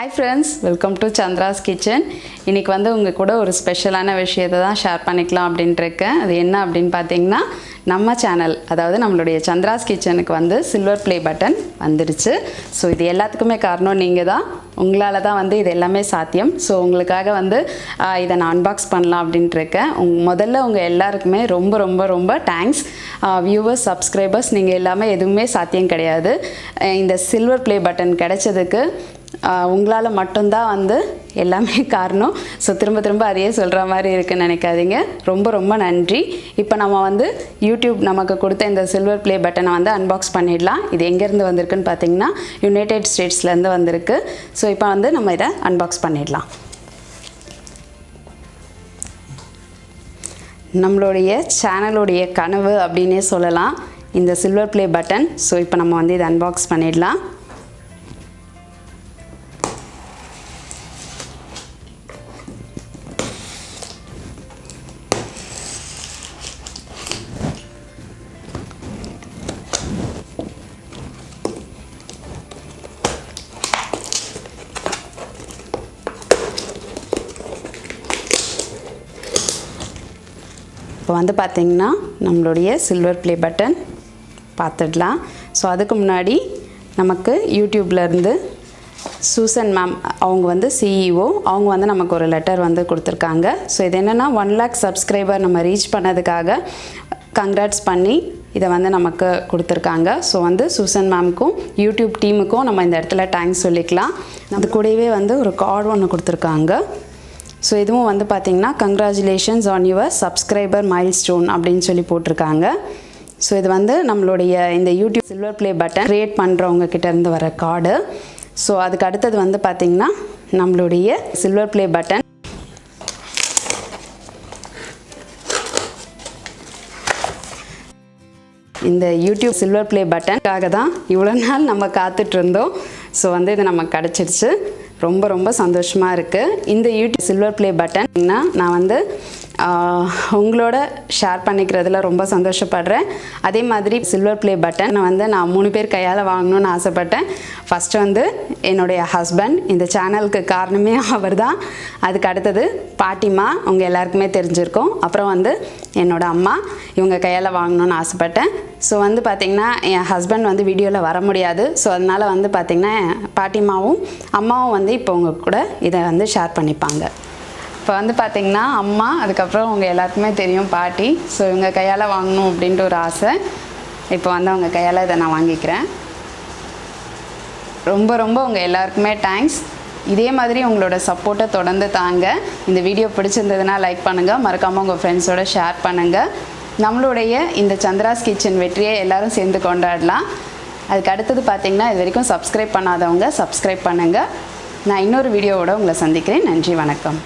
Hi friends welcome to Chandra's kitchen இன்றைக்கி வந்து உங்கள் கூட ஒரு ஸ்பெஷலான விஷயத்தை தான் ஷேர் பண்ணிக்கலாம் அப்படின்ட்டு இருக்கேன். அது என்ன அப்படின்னு பார்த்தீங்கன்னா நம்ம சேனல் அதாவது நம்மளுடைய சந்திராஸ் கிச்சனுக்கு வந்து சில்வர் ப்ளே பட்டன் வந்துடுச்சு. ஸோ இது எல்லாத்துக்குமே காரணம் நீங்கள் தான் உங்களால் தான் வந்து இது எல்லாமே சாத்தியம். ஸோ உங்களுக்காக வந்து இதை நான் அன்பாக்ஸ் பண்ணலாம் அப்படின்ட்டு இருக்கேன். உங் முதல்ல உங்கள் எல்லாருக்குமே ரொம்ப ரொம்ப ரொம்ப தேங்க்ஸ் வியூவர்ஸ் சப்ஸ்கிரைபர்ஸ் நீங்கள் எல்லாமே எதுவுமே சாத்தியம் கிடையாது. இந்த சில்வர் ப்ளே பட்டன் கிடைச்சதுக்கு உங்களால் மட்டும்தான் வந்து எல்லாமே காரணம். ஸோ திரும்ப திரும்ப அதையே சொல்கிற மாதிரி இருக்குன்னு நினைக்காதீங்க. ரொம்ப ரொம்ப நன்றி. இப்போ நம்ம வந்து யூடியூப் நமக்கு கொடுத்த இந்த சில்வர் ப்ளே பட்டனை வந்து அன்பாக்ஸ் பண்ணிடலாம். இது எங்கேருந்து வந்திருக்குன்னு பார்த்தீங்கன்னா யுனைடெட் ஸ்டேட்ஸ்லேருந்து வந்திருக்கு. ஸோ இப்போ வந்து நம்ம இதை அன்பாக்ஸ் பண்ணிடலாம். நம்மளுடைய சேனலுடைய கனவு அப்படின்னே சொல்லலாம். இந்த சில்வர் ப்ளே பட்டன் ஸோ இப்போ நம்ம வந்து இதை அன்பாக்ஸ் பண்ணிடலாம். இப்போ வந்து பார்த்திங்கன்னா நம்மளுடைய சில்வர் ப்ளே பட்டன் பார்த்துடலாம். ஸோ அதுக்கு முன்னாடி நமக்கு யூடியூப்லேருந்து சூசன் மேம் அவங்க வந்து சிஇஓ அவங்க வந்து நமக்கு ஒரு லெட்டர் வந்து கொடுத்துருக்காங்க. ஸோ இது என்னென்னா ஒன் லேக் சப்ஸ்கிரைபர் நம்ம ரீச் பண்ணதுக்காக கங்க்ராட்ஸ் பண்ணி இதை வந்து நமக்கு கொடுத்துருக்காங்க. ஸோ வந்து சூசன் மேம்க்கும் யூடியூப் டீமுக்கும் நம்ம இந்த இடத்துல தேங்க்ஸ் சொல்லிக்கலாம். அது கூடவே வந்து ஒரு கார்டு ஒன்று கொடுத்துருக்காங்க. ஸோ இதுவும் வந்து பார்த்திங்கன்னா congratulations on your subscriber milestone அப்படின்னு சொல்லி போட்டிருக்காங்க. ஸோ இது வந்து நம்மளுடைய இந்த YouTube silver play button create பண்ணுறவங்க கிட்டேருந்து வர கார்டு ஸோ அதுக்கு அடுத்தது வந்து பார்த்திங்கன்னா நம்மளுடைய சில்வர் ப்ளே பட்டன் இந்த யூடியூப் சில்வர் ப்ளே பட்டனுக்காக தான் இவ்வளோ நாள் நம்ம காத்துட்ருந்தோம் ஸோ வந்து இது நமக்கு கிடச்சிருச்சு. ரொம்ப ரொம்ப சந்தோஷமாக இருக்குது இந்த யூடியூப் சில்வர் ப்ளே பட்டன்னா நான் வந்து உங்களோட ஷேர் பண்ணிக்கிறதுல ரொம்ப சந்தோஷப்படுறேன். அதே மாதிரி சில்வர் ப்ளே பட்டன் வந்து நான் மூணு பேர் கையால் வாங்கணும்னு ஆசைப்பட்டேன். ஃபஸ்ட்டு வந்து என்னுடைய ஹஸ்பண்ட் இந்த சேனலுக்கு காரணமே அவர் தான் அதுக்கு அடுத்தது பாட்டிமா உங்கள் எல்லாருக்குமே தெரிஞ்சிருக்கும். அப்புறம் வந்து என்னோட அம்மா. இவங்க கையால் வாங்கணும்னு ஆசைப்பட்டேன். ஸோ வந்து பார்த்திங்கன்னா என் ஹஸ்பண்ட் வந்து வீடியோவில் வர முடியாது. ஸோ அதனால் வந்து பார்த்திங்கன்னா பாட்டிமாவும் அம்மாவும் வந்து இப்போ உங்கள் கூட இதை வந்து ஷேர் பண்ணிப்பாங்க. இப்போ வந்து பார்த்திங்கன்னா அம்மா அதுக்கப்புறம் அவங்க எல்லாருக்குமே தெரியும் பாட்டி. ஸோ இவங்க கையால் வாங்கணும் அப்படின்ட்டு ஒரு ஆசை. இப்போ வந்து அவங்க கையால் இதை நான் வாங்கிக்கிறேன். ரொம்ப ரொம்ப உங்கள் எல்லாருக்குமே தேங்க்ஸ் இதே மாதிரி உங்களோட சப்போர்ட்டை தொடர்ந்து தாங்க. இந்த வீடியோ பிடிச்சிருந்ததுன்னா லைக் பண்ணுங்கள் மறக்காமல் உங்கள் ஃப்ரெண்ட்ஸோட ஷேர் பண்ணுங்கள் நம்மளுடைய இந்த சந்திராஸ் கிச்சன் வெற்றியை எல்லோரும் சேர்ந்து கொண்டாடலாம். அதுக்கு அடுத்தது பார்த்தீங்கன்னா இது வரைக்கும் சப்ஸ்கிரைப் பண்ணாதவங்க சப்ஸ்கிரைப் பண்ணுங்கள் நான் இன்னொரு வீடியோவோட உங்களை சந்திக்கிறேன். நன்றி வணக்கம்.